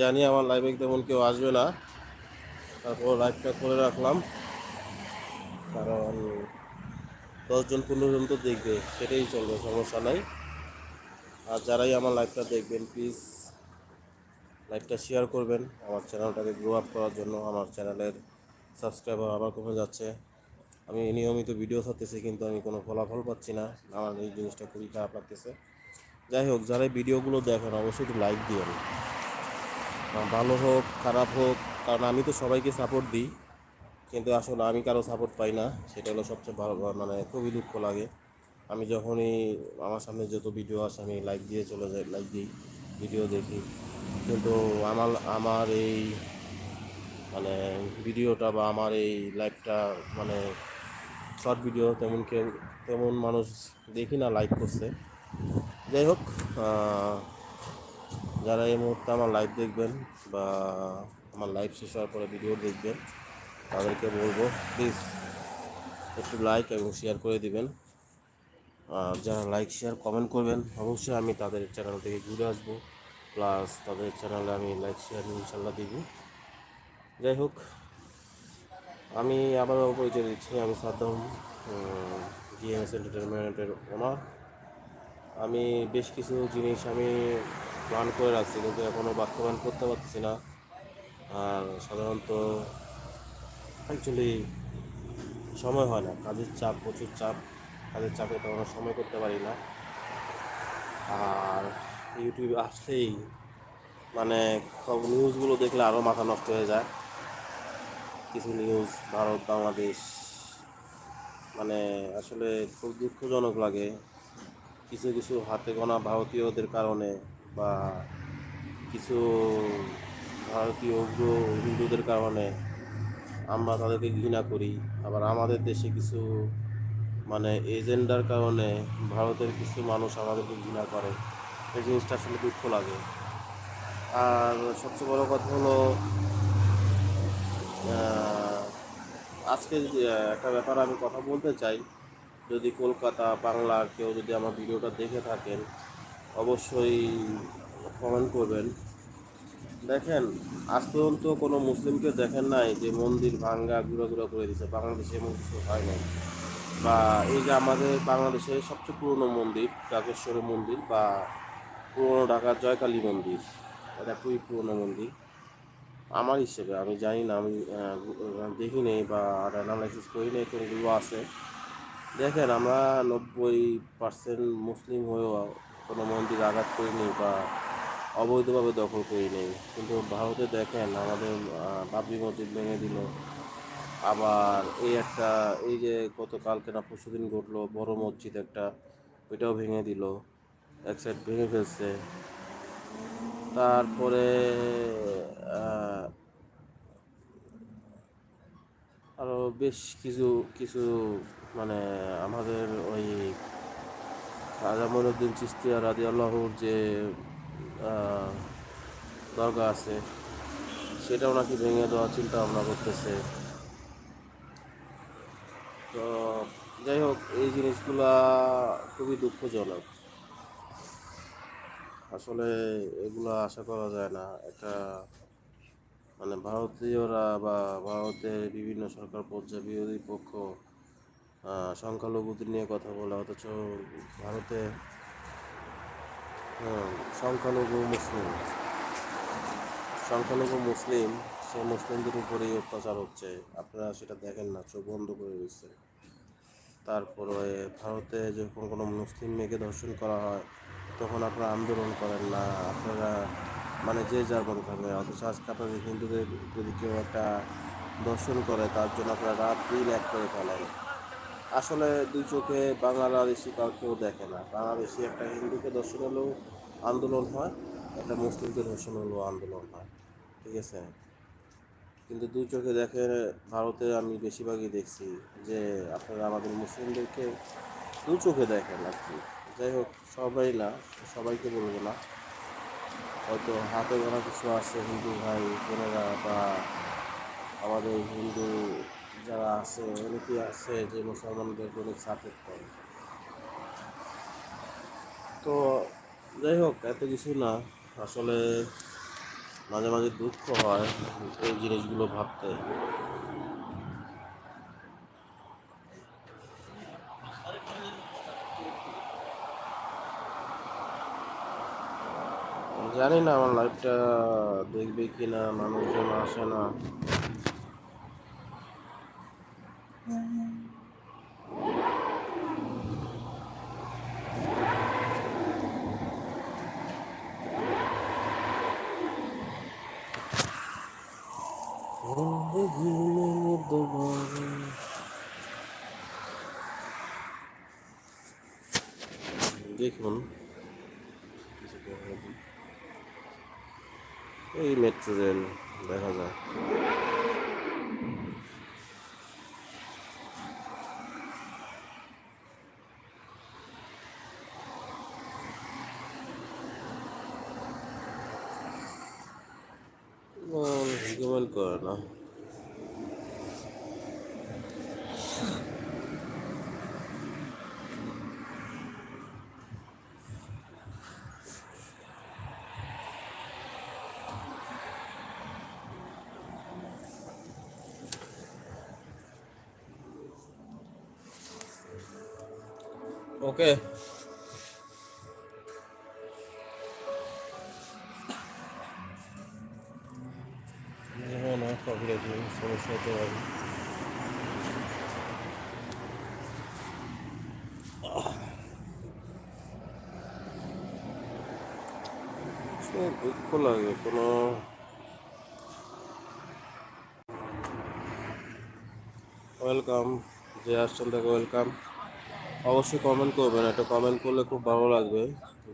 জানি আমার লাইভে তেমন কেউ আসবে না। তারপর লাইভটা করে রাখলাম। কারণ দশজন পনেরো জন তো দেখবে, সেটাই চলবে, সমস্যা নাই। আর যারাই আমার লাইভটা দেখবেন প্লিজ লাইভটা শেয়ার করবেন। আমার চ্যানেলটাকে গ্রো আপ করার জন্য আমার চ্যানেলের সাবস্ক্রাইবার আবার কমে যাচ্ছে। আমি নিয়মিত ভিডিও ছাড়তেছি, কিন্তু আমি কোনো ফলাফল পাচ্ছি না। আমার এই জিনিসটা খুবই খারাপ লাগতেছে। যাই হোক, যারা ভিডিওগুলো দেখেন, অবশ্যই লাইক দিবেন ভালো হোক, খারাপ হোক, কারণ আমি তো সবাইকে সাপোর্ট দিই। কিন্তু আসলে আমি কারও সাপোর্ট পাই না, সেটা হলো সবচেয়ে ভালো মানে খুবই দুঃখ লাগে। আমি যখনই আমার সামনে যত ভিডিও আসে, আমি লাইক দিয়ে চলে যাই লাইক দিই ভিডিও দেখি। কিন্তু আমার আমার এই মানে ভিডিওটা বা আমার এই লাইভটা মানে শর্ট ভিডিও তেমন কেউ, তেমন মানুষ দেখি না লাইক করছে। যাই হোক যারা এই মুহূর্তে আমার লাইভ দেখবেন বা আমার লাইভ শেষ হওয়ার পরে ভিডিও দেখবেন, তাদেরকে বলব প্লিজ একটু লাইক এবং শেয়ার করে দিবেন। আর যারা লাইক শেয়ার কমেন্ট করবেন, অবশ্যই আমি তাদের চ্যানেল থেকে ঘুরে আসব। প্লাস তাদের চ্যানেলে আমি লাইক শেয়ার ইনশাল্লাহ দিব। যাই হোক, আমি আবারও পরিচয় দিচ্ছি, আমি সাদ্দাম জিএমএস এন্টারটেনমেন্টের ওনার আমি বেশ কিছু জিনিস আমি প্ল্যান করে রাখছি, কিন্তু এখনও বাস্তবায়ন করতে পারছি না। আর সাধারণত অ্যাকচুয়ালি সময় হয় না, কাজের চাপ, প্রচুর চাপ। কাজের চাপে তেমন সময় করতে পারি না। আর ইউটিউবে আসলেই মানে সব নিউজগুলো দেখলে আরও মাথা নষ্ট হয়ে যায়। কিছু নিউজ ভারত, বাংলাদেশ মানে আসলে খুব দুঃখজনক লাগে। কিছু কিছু হাতে গোনা ভারতীয়দের কারণে বা কিছু ভারতীয় উগ্র হিন্দুদের কারণে আমরা তাদেরকে ঘৃণা করি। আবার আমাদের দেশে কিছু মানে এজেন্ডার কারণে ভারতের কিছু মানুষ আমাদেরকে ঘৃণা করে। এই জিনিসটা আসলে দুঃখ লাগে। আর সবচেয়ে বড় কথা হলো আজকে একটা ব্যাপার আমি কথা বলতে চাই, যদি কলকাতা, বাংলার কেউ যদি আমার ভিডিওটা দেখে থাকেন অবশ্যই কমেন্ট করবেন। দেখেন, আজ পর্যন্ত কোনো মুসলিমকে দেখেন নাই যে মন্দির ভাঙ্গা, গুঁড়ো গুঁড়ো করে দিছে। বাংলাদেশে এমন কিছু হয় নাই। বা এই যে আমাদের বাংলাদেশের সবচেয়ে পুরনো মন্দির, ডাকেশ্বরী মন্দির বা পুরনো ঢাকার জয়কালী মন্দির, এটা খুবই পুরনো মন্দির। আমার হিসেবে, আমি জানি না, আমি দেখি নেই বা অ্যানালাইসিস করি নেই কোনগুলো আছে। দেখেন, আমরা নব্বই পার্সেন্ট মুসলিম হয়েও কোনো মন্দির আঘাত করিনি বা অবৈধভাবে দখল করি নেই কিন্তু ভারতে দেখেন আমাদের বাবরি মসজিদ ভেঙে দিল। আবার এই একটা, এই যে গতকালকে না পরশু দিন ঘটলো, বড় মসজিদ একটা, ওইটাও ভেঙে দিল। এক সাইড ভেঙে ফেলছে। তারপরে আরও বেশ কিছু কিছু মানে আমাদের ওই খাজা মইনুদ্দিন চিস্তিয়া রাজি আল্লাহর যে দরগা আছে, সেটাও নাকি ভেঙে দেওয়ার চিন্তা ভাবনা করতেছে। তো যাই হোক, এই জিনিসগুলা খুবই দুঃখজনক। আসলে এগুলো আশা করা যায় না। একটা মানে ভারতীয়রা বা ভারতের বিভিন্ন সরকার পর্যায়ে বিরোধী পক্ষ সংখ্যালঘুদের নিয়ে কথা বলে, অথচ ভারতে সংখ্যালঘু মুসলিম সংখ্যালঘু মুসলিম, সে মুসলিমদের উপরেই অত্যাচার হচ্ছে। আপনারা সেটা দেখেন না, চোখ বন্ধ করে দিচ্ছে তারপরে ভারতে যখন কোনো মুসলিম মেয়েকে ধর্ষণ করা হয়, তখন আপনারা আন্দোলন করেন না। আপনারা মানে যে যার মতো থাকে অথচ আজকে আপনাদের হিন্দুদের যদি কেউ একটা দর্শন করে, তার জন্য আপনারা রাত দিন এক করে ফেলেন আসলে দুই চোখে বাংলাদেশি কাউ কেউ দেখে না। বাংলাদেশি একটা হিন্দুকে দর্শন হলেও আন্দোলন হয়, একটা মুসলিমকে ধর্ষণ হলেও আন্দোলন হয়। ঠিক আছে? কিন্তু দুই চোখে দেখে ভারতে আমি বেশিরভাগই দেখছি যে আপনারা আমাদের মুসলিমদেরকে দু চোখে দেখেন আর কি। যাই হোক, সবাই না, সবাইকে বলব না। হয়তো হাতে গোনা কিছু আছে, হিন্দু ভাই, বোনেরা বা আমাদের হিন্দু যারা আছে অনেকেই আছে যে মুসলমানদেরকে অনেক সাপোর্ট করে। তো যাই হোক, এত কিছু না। আসলে মাঝে মাঝে দুঃখ হয় এই জিনিসগুলো ভাবতে। জানি না, আমার লাইফটা দেখবে কি না মানুষজন আসে না। দেখুন এই মেট্রো রেল দেখা যায় হিগমেন্ট করে না। ঘুরে ঘুরে সমস্যা হতে পারে। দুঃখ লাগে, কোনো ওয়েলকাম যে আসছেন তাকে ওয়েলকাম। অবশ্যই কমেন্ট করবেন, একটা কমেন্ট করলে খুব ভালো লাগবে।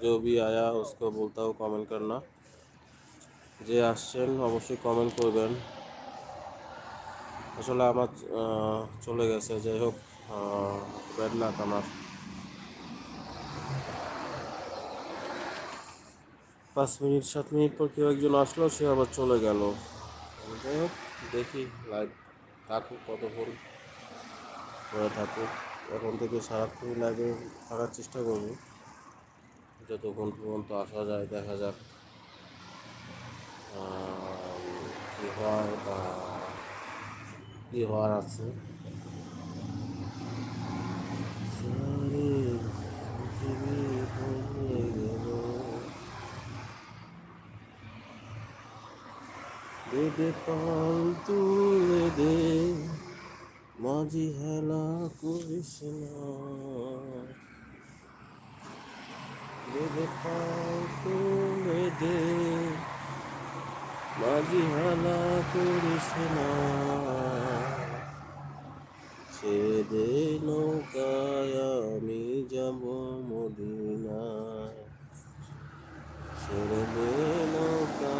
যে ভি আয়া, উসকো, বলতাও কমেন্ট করনা যে আসছেন, অবশ্যই কমেন্ট করবেন। আসলে আমার চলে গেছে, যাই হোক ব্যাড লাক আমার। পাঁচ মিনিট, সাত মিনিট পর কেউ একজন আসলো, সে আবার চলে গেল। যাই হোক, দেখি লাইভ থাকুক কতক্ষণ করে থাকুক। এখন থেকে সারাক্ষণ লাইভে থাকার চেষ্টা করব। যতক্ষণ পর্যন্ত আসা যায়, দেখা যাক কী হয় বা কী হওয়ার আছে। দে পাল তুলে দে, মাঝি হেলা করিস না দে পাল তুলে দে মাঝি হালা করিস না ছেড়ে দে নৌকায় আমি যাব মদিনায়। ছেড়ে দে নৌকা